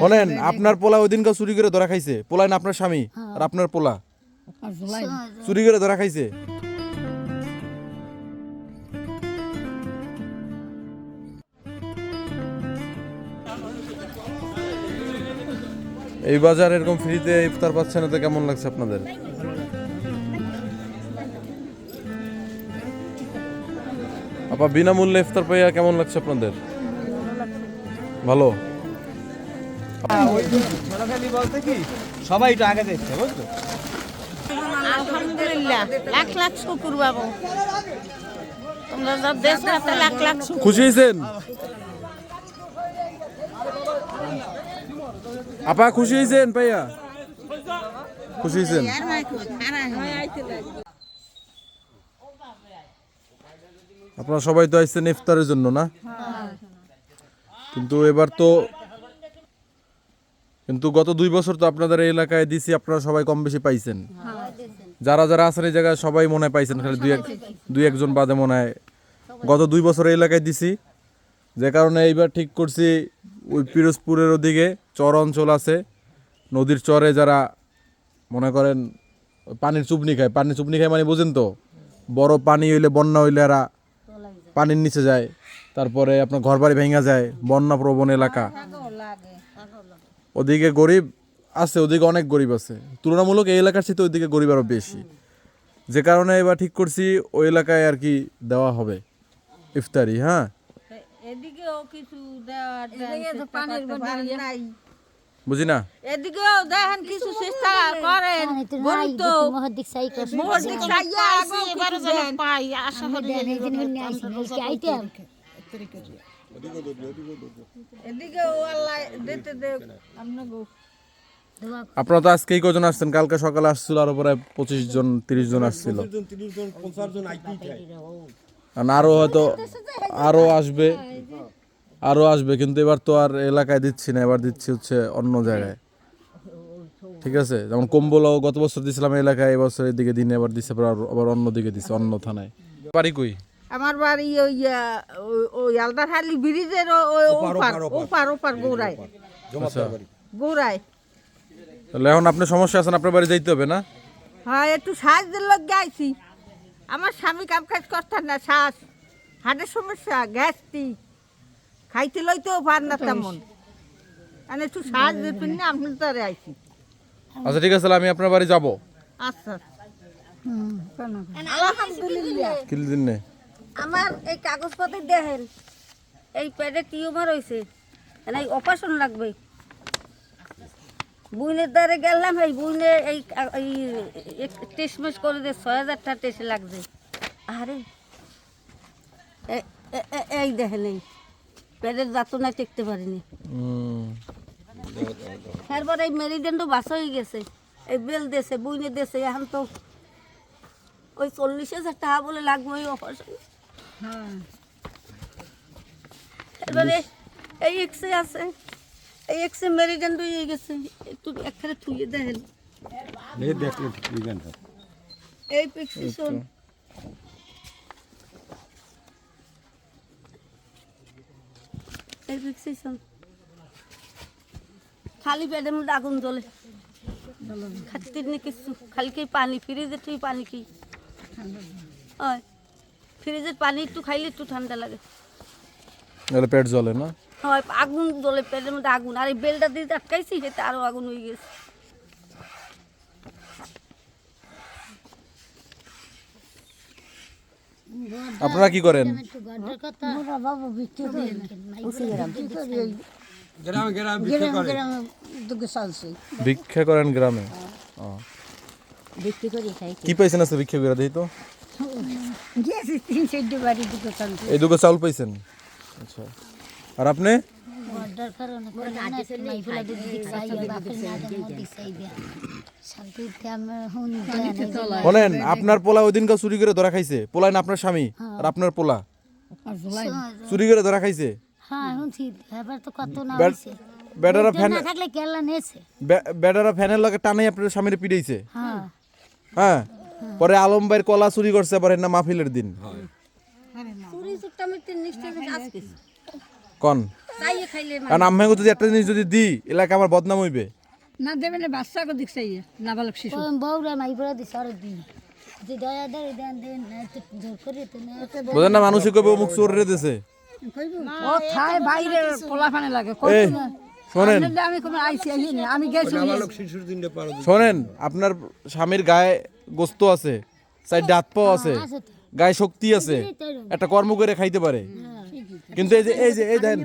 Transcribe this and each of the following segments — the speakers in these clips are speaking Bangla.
শোনেন আপনার পোলা ওই দিনকে চুরি করে ধরা খাইছে। পোলাই না আপনার স্বামী আর আপনার পোলা? চুরি করে ধরা খাইছে? এই বাজার এরকম ফ্রিতে ইফতার পাচ্ছেন এতে কেমন লাগছে আপনাদের? আপা বিনামূল্যে ইফতার পাইয়া কেমন লাগছে আপনাদের? ভালো। বলতে কি সবাই একটু আগে দেখছে বুঝছ? আলহামদুলিল্লাহ লাখ লাখ শুকুর বাবু। তোমরা যা দেশ রাতে লাখ লাখ শুকুর। খুশি হয়েছেন? আপা খুশি হয়েছেন পাইয়া? খুশি হয়েছেন? আপনারা সবাই তো আসছেন ইফতারের জন্য না? কিন্তু এবার তো কিন্তু গত দুই বছর তো আপনাদের এলাকায় দিছি, আপনারা সবাই কম বেশি পাইছেন। যারা যারা আছেন এই জায়গায় সবাই মনে পাইছেন, খালি দুই এক দুই একজন বাদে মনে হয়। গত দুই বছর এই এলাকায় দিছি, যে কারণে এইবার ঠিক করছি, ওই পিরোজপুরের ওদিকে চর অঞ্চল আছে, নদীর চরে যারা মনে করেন পানির চুপনি খায়, পানির চুপনি খায় মানে বুঝেন তো, বড় পানি হইলে বন্যা হইলে এরা পানির নিচে যায়। তারপরে আপনার ঘর বাড়ি ভেঙে যায় বন্যা প্রবণ এলাকা। ওদিকে গরিব আছে ওদিকে অনেক গরিব আছে। তুলনামূলক এই এলাকার সাথে ওইদিকে গরিব আরও বেশি। যে কারণে এবার ঠিক করছি ওই এলাকায় আর কি দেওয়া হবে। ইফতারি হ্যাঁ? এদিকেও কিছু বুঝি না? এদিকেও দেখেন কিছু চেষ্টা করেন। গরিব তো মহদিক সাইয়া আছি, এবারে যেন পাই আশা করি আল্লাহ দিতে দেখ আপনাকে আপনারা তো আজকেই কজন আসছেন? কালকে সকালে আসছিল আরও প্রায় পঁচিশ জন তিরিশ জন আসছিল। আরও হয়তো আরও আসবে আরও আসবে কিন্তু এবার তো আর এলাকায় দিচ্ছি না এবার দিচ্ছি হচ্ছে অন্য জায়গায়। ঠিক আছে? যেমন কম্বলও গত বছর দিছিলাম এই এলাকায় এবছর এদিকে দিনে এবার দিচ্ছে আবার আবার অন্য দিকে দিচ্ছে অন্য থানায়। বাড়ি কই? আমার বাড়ি ওই ওই- আলদারহালি ব্রিজের ও- ওই ওপার ওপার ওপার গৌরায় আচ্ছা। গৌরায় তাহলে এখন আপনি সমস্যা আছেন আপনার বাড়ি যাইতে হবে না? হ্যাঁ একটু সাহায্যের লোক গাইছি আমার স্বামী কাম কাজ করতেন না শ্বাস। হার্টের সমস্যা গ্যাস্ট্রিক। খাইতে লইতেও পার না তেমন। মানে একটু সাহায্যের জন্য আপনি তারে আইছি। আচ্ছা ঠিক আছে আমি আপনার বাড়ি যাব। আচ্ছা। আলহামদুলিল্লাহ। কি দিন নে। আমার এই কাগজপত্র দেখেন এই পেটে টিউমার হয়েছে এই অপারেশন লাগবে। বুইনের দ্বারে গেলাম এই বুইনে এই কা- এই টেস্ট মেস করে দিয়ে ছয় হাজারটা টেস্ট লাগছে। আরে এই দেখেন এই পেটের যাতনা টেকতে পারিনি। তারপর এই মেরিডেন্ডও বাস হয়ে গেছে এই বেল দেশে বুইনে দেশে এখন তো ওই চল্লিশ হাজার টাকা বলে লাগবে ওই অপারেশন এবারে এই এক্সে আছে এই এক্সে মেরিডেন্ড হয়ে গেছে একটু একখানে থুয়ে দেখেন দেখল ঠিক আছে এই প্রেসক্রিপশন এই প্রেসক্রিপশন খালি পেটের মধ্যে আগুন জ্বলে খাতে নি কিছু খালি কি পানি ফ্রিজে তুই পানি কি হয় ফ্রিজের পানি একটু খাইলে একটু ঠান্ডা লাগে। নাহলে পেট জ্বলে না? হয় আগুন জ্বলে পেটের মধ্যে আগুন। আর এই বেলটা দিয়ে আটকাইছি সেটা আরও আগুন হয়ে গেছে। আপনারা কি করেন? ভিক্ষা করেন গ্রামে। কি পাইছেন আজকে ভিক্ষা করে দিই তো? এই দুটো চাউল পাইছেন? আচ্ছা। আর আপনি? বলেন আপনার পোলা ওই দিনকে চুরি করে ধরা খাইছে। পোলাই না আপনার স্বামী? আর আপনার পোলা? চুরি করে ধরা খাইছে? হ্যাঁ শুনছি এবার তো কত না বে- হয়েছে বেটারা ফ্যান বেটারা ফ্যানের লগে টানাই আপনার স্বামীর পিড়াইছে হ্যাঁ। হ্যাঁ। পরে আলম ভাইয়ের কলা চুরি করছে আবার না মাহফিলের দিন। কন? কারণ আমি যদি একটা জিনিস যদি দিই এলাকা আমার বদনাম হইবে। না দেবে না চাইয়ে নাবালক শিশু। বউরা মাই পড়া দিছে আর দিন। যে দয়া দেন দেন না তো জোর করে তো না বোঝেন না মানুষই কবে অমুক চোর রে দিছে। ও থায় বাইরে লাগে শোনেন। আমি কোনো আইসি আইনি আমি গেছি শোনেন আপনার স্বামীর গায়ে গোস্ত আছে সাইড হাত পাও আছে আছে গায়ে শক্তি আছে একটা কর্ম করে খাইতে পারে। কিন্তু এই যে এই যে এই দেন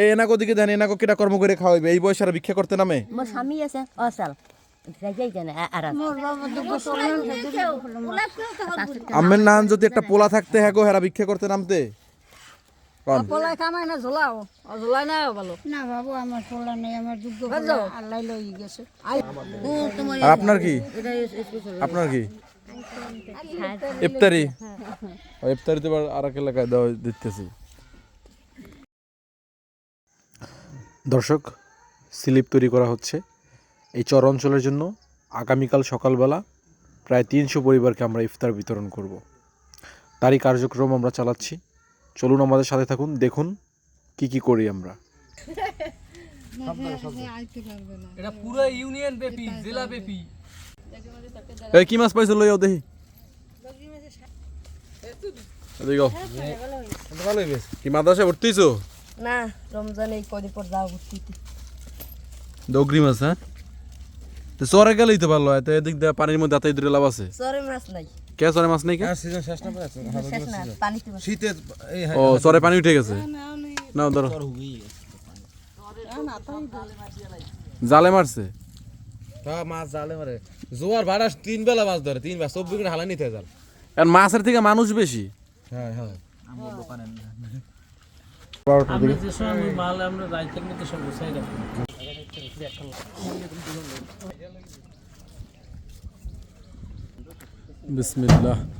এই এনাকো দিকে দেন এনাকো কেটা কর্ম করে খাওয়াইবে? এই বয়সে আর ভিক্ষা করতে নামে? মোর স্বামী আছে অসাল। আমের নান যদি একটা পোলা থাকতে হ্যাঁ গো হেরা ভিক্ষা করতে নামতে? কন কামাই না ঝোলাও। ঝোলাই না ভালো না বাবু আমার পোলা নেই আমার যোগ্য আল্লাহ লই গেছে। আর আপনার কি? আপনার কি? ইফতারি? ও, ইফতারিতে এবার আর এক এলাকায় দেওয়া দিতেছি। দর্শক স্লিপ তৈরি করা হচ্ছে। এই চর অঞ্চলের জন্য আগামীকাল সকালবেলা প্রায় তিনশো পরিবারকে আমরা ইফতার বিতরণ করব। তারই কার্যক্রম আমরা চালাচ্ছি। চলুন আমাদের সাথে থাকুন দেখুন কি কি করি আমরা। এটা পুরো ইউনিয়ন ব্যাপী জেলা ব্যাপী। এই কি মাছ পাইছো লইয়াও দেখি। এদিকে আও। ভালোই কি মাদ্রাসায় ভর্তি হইছো? না রমজান এই কদিন পর যাও ঘুরতে ডগরি মাছ হ্যাঁ? তো চরে গেলেই তো ভালো হয় তো এদিক দিয়ে পানির মধ্যে হাতে লাভ আছে। সরে মাছ নাই। কে চরে মাছ নেই কে? সিজন শেষ না পাচ্ছে শেষ না শীতে ও চরে পানি উঠে গেছে? নাও ধরো। জালে মারছে? হ্যাঁ মাছ জালে মারে। জোয়ার ভাড়া তিন বেলা মাছ ধরে তিন বেলা। চব্বিশ ঘণ্টা হালাই নিতে জাল। আর মাছের থেকে মানুষ বেশি? হ্যাঁ হ্যাঁ। আমরা যে সময়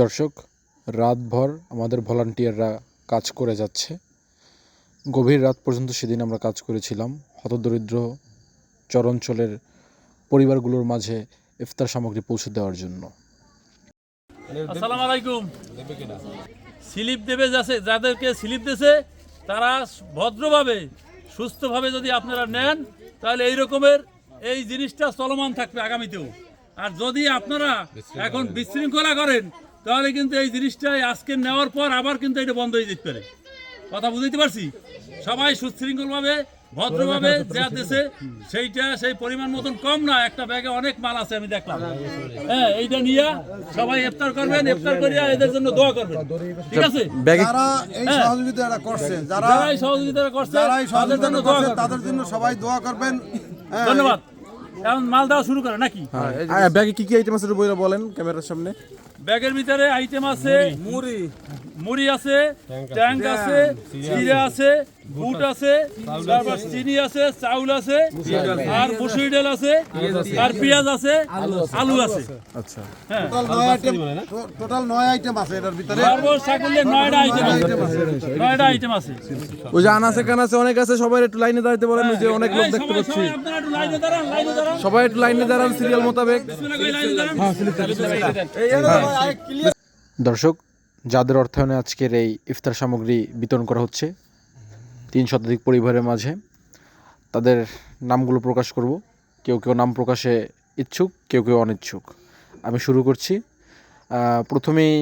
দর্শক, রাতভর আমাদের ভলান্টিয়াররা কাজ করে যাচ্ছে। গভীর রাত পর্যন্ত সেদিন আমরা কাজ করেছিলাম। হতদরিদ্র চরাঞ্চলের পরিবারগুলোর মাঝে ইফতার সামগ্রী পৌঁছে দেওয়ার জন্য। আসসালামু আলাইকুম। স্লিপ দেবে যাচ্ছে, যাদেরকে স্লিপ দেছে, তারা ভদ্রভাবে, সুস্থভাবে যদি আপনারা নেন, তাহলে এই রকমের এই জিনিসটা চলমান থাকবে আগামীতেও। আর যদি আপনারা এখন বিশৃঙ্খলা করেন তাহলে কিন্তু এই জিনিসটাই আজকে নেওয়ার পর আবার কিন্তু এটা বন্ধ হয়ে যেতে পারে। কথা বুঝতে পারছি? সবাই সুশৃঙ্খলভাবে ভদ্রভাবে যা দেশে সেইটা সেই পরিমাণ মতন কম না একটা ব্যাগে অনেক মাল আছে আমি দেখলাম। হ্যাঁ এইটা নিয়ে সবাই ইফতার করবেন ইফতার করিয়া এদের জন্য দোয়া করবেন। ঠিক আছে? যারা এই সহযোগিতাটা করছেন যারা যারা এই সহযোগিতা করছে তাদের জন্য দোয়া করবেন। তাদের জন্য সবাই দোয়া করবেন। হ্যাঁ, ধন্যবাদ। এখন মাল দেওয়া শুরু করে নাকি? হ্যাঁ, ব্যাগে কি কি আইটেম আছে বইরা বলেন ক্যামেরার সামনে? ব্যাগের ভিতরে আইটেম আছে মুড়ি। মুড়ি আছে ট্যাঙ্ক আছে। জিরা আছে বুট আছে তারপর চিনি আছে চাউল আছে আর মুসুরি ডাল আছে আর পেঁয়াজ আছে আলু আছে। আচ্ছা। হ্যাঁ। টোটাল নয় আইটেম আছে এটার ভিতরে। সর্বোচ্চ নয়টা আইটেম আছে। নয়টা আইটেম আছে। ওই যে আনাসে কানাসে অনেক আছে সবাই একটু লাইনে দাঁড়াতে বলেন যে অনেক লোক দেখতে পাচ্ছি। সবাই একটু লাইনে দাঁড়ান লাইনে দাঁড়ান। সবাই একটু লাইনে দাঁড়ান সিরিয়াল মোতাবেক। দাঁড়ান দর্শক যাদের অর্থায়নে আজকের এই ইফতার সামগ্রী বিতরণ করা হচ্ছে, তিন শতাধিক পরিবারের মাঝে, তাদের নামগুলো প্রকাশ করব। কেউ কেউ নাম প্রকাশে ইচ্ছুক, কেউ কেউ অনিচ্ছুক। আমি শুরু করছি। প্রথমেই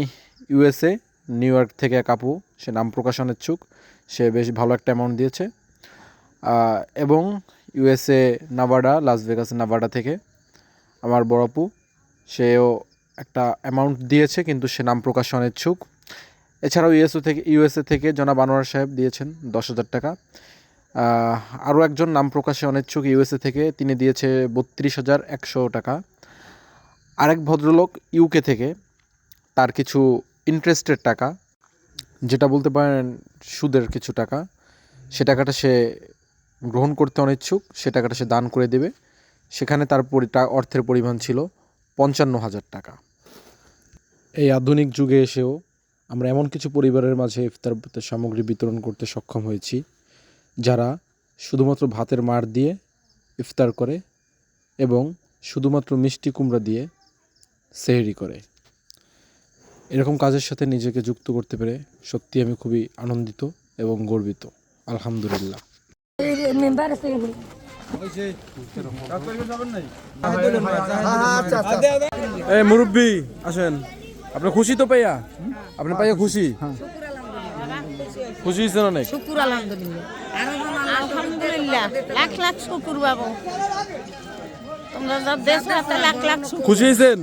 ইউএসএ, নিউ ইয়র্ক থেকে এক আপু সে নাম প্রকাশ অনিচ্ছুক সে বেশ ভালো একটা অ্যামাউন্ট দিয়েছে। এবং ইউএসএ নাভাডা, লাস ভেগাস নাভাডা থেকে আমার বড় আপু, সেও একটা অ্যামাউন্ট দিয়েছে, কিন্তু সে নাম প্রকাশ অনিচ্ছুক এছাড়াও ইউএসও থেকে, ইউএসএ থেকে জনাব আনোয়ার সাহেব দিয়েছেন দশ হাজার টাকা। আরও একজন নাম প্রকাশে অনিচ্ছুক ইউএসএ থেকে, তিনি দিয়েছে বত্রিশ হাজার একশো টাকা। আরেক ভদ্রলোক ইউকে থেকে, তার কিছু ইন্টারেস্টের টাকা, যেটা বলতে পারেন সুদের কিছু টাকা, সে টাকাটা সে গ্রহণ করতে অনিচ্ছুক, সে টাকাটা সে দান করে দেবে। সেখানে তার অর্থের পরিমাণ ছিল পঞ্চান্ন হাজার টাকা। এই আধুনিক যুগে এসেও আমরা এমন কিছু পরিবারের মাঝে ইফতার সামগ্রী বিতরণ করতে সক্ষম হয়েছি যারা শুধুমাত্র ভাতের মার দিয়ে ইফতার করে এবং শুধুমাত্র মিষ্টি কুমড়া দিয়ে সেহরি করে এরকম কাজের সাথে নিজেকে যুক্ত করতে পেরে সত্যি আমি খুবই আনন্দিত এবং গর্বিত আলহামদুলিল্লাহ মুরব্বী আসেন আপনি খুশি তো পাইয়া? আপনি পাইয়া খুশি? খুশি হয়েছেন অনেক? আলহামদুলিল্লাহ। লাখ লাখ শুকুর বাবু। তোমরা যা দেশ হাতে লাখ লাখ খুশি হয়েছেন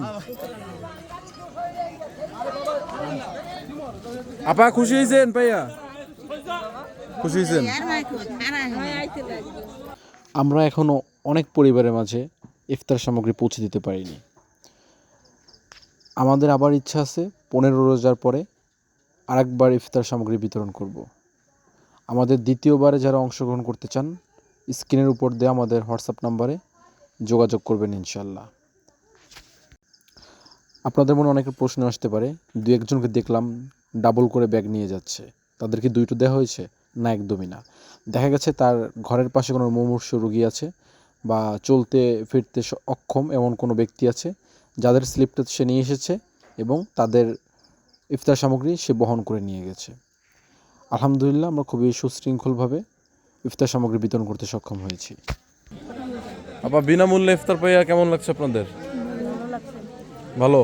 আপা খুশি হয়েছেন পাইয়া? খুশি হয়েছেন আমরা এখনও অনেক পরিবারের মাঝে ইফতার সামগ্রী পৌঁছে দিতে পারিনি। আমাদের আবার ইচ্ছা আছে পনেরো রোজার পরে আরেকবার ইফতার সামগ্রী বিতরণ করব। আমাদের দ্বিতীয়বারে যারা অংশগ্রহণ করতে চান, স্ক্রিনের উপর দেওয়া আমাদের হোয়াটসঅ্যাপ নাম্বারে যোগাযোগ করবেন ইনশাল্লাহ আপনাদের মনে অনেকের প্রশ্ন আসতে পারে, দু একজনকে দেখলাম ডাবল করে ব্যাগ নিয়ে যাচ্ছে, তাদেরকে দুইটো দেওয়া হয়েছে? না, একদমই না। দেখা গেছে তার ঘরের পাশে কোনো মুমূর্ষ রোগী আছে বা চলতে ফিরতে অক্ষম এমন কোনো ব্যক্তি আছে যাদের স্লিপটা সে নিয়ে এসেছে এবং তাদের ইফতার সামগ্রী সে বহন করে নিয়ে গেছে। আলহামদুলিল্লাহ আমরা খুবই সুশৃঙ্খলভাবে ইফতার সামগ্রী বিতরণ করতে সক্ষম হয়েছি। আবার বিনামূল্যে ইফতার পাইয়া কেমন লাগছে আপনাদের? ভালো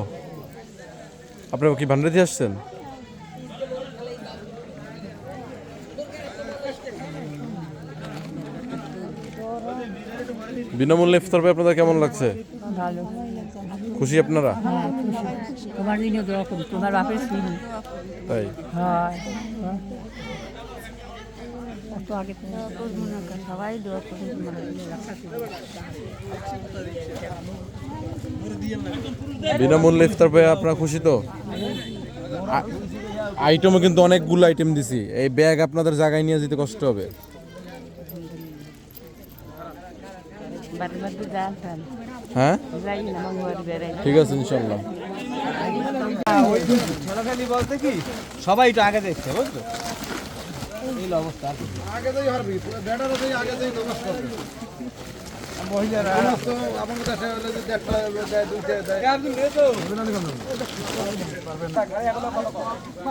আপনি কি ভান্ডারি দিয়ে আসছেন? বিনামূল্যে ইফতার পাই আপনাদের কেমন লাগছে? ভালো। খুশি আপনারা? হ্যাঁ তোমার দিনও দোয়া করি তোমার বাপের তাই? হয়। কত আগে সবাই দোয়া করি বিনামূল্যে ইফতার পাই আপনারা খুশি তো? আইটেমও কিন্তু অনেকগুলো আইটেম দিছি। এই ব্যাগ আপনাদের জায়গায় নিয়ে যেতে কষ্ট হবে। হ্যাঁ? ঠিক আছে ইনশাল্লাহ। বলতে কি সবাই একটু আগে দেখছে বুঝছ? এই অবস্থা আগে যাই হারবি ব্যাটারা যাই আগে যাই নামাজ মহিলারা তো আমার কাছে হলে যদি একটা দেয় দুইটা দেয়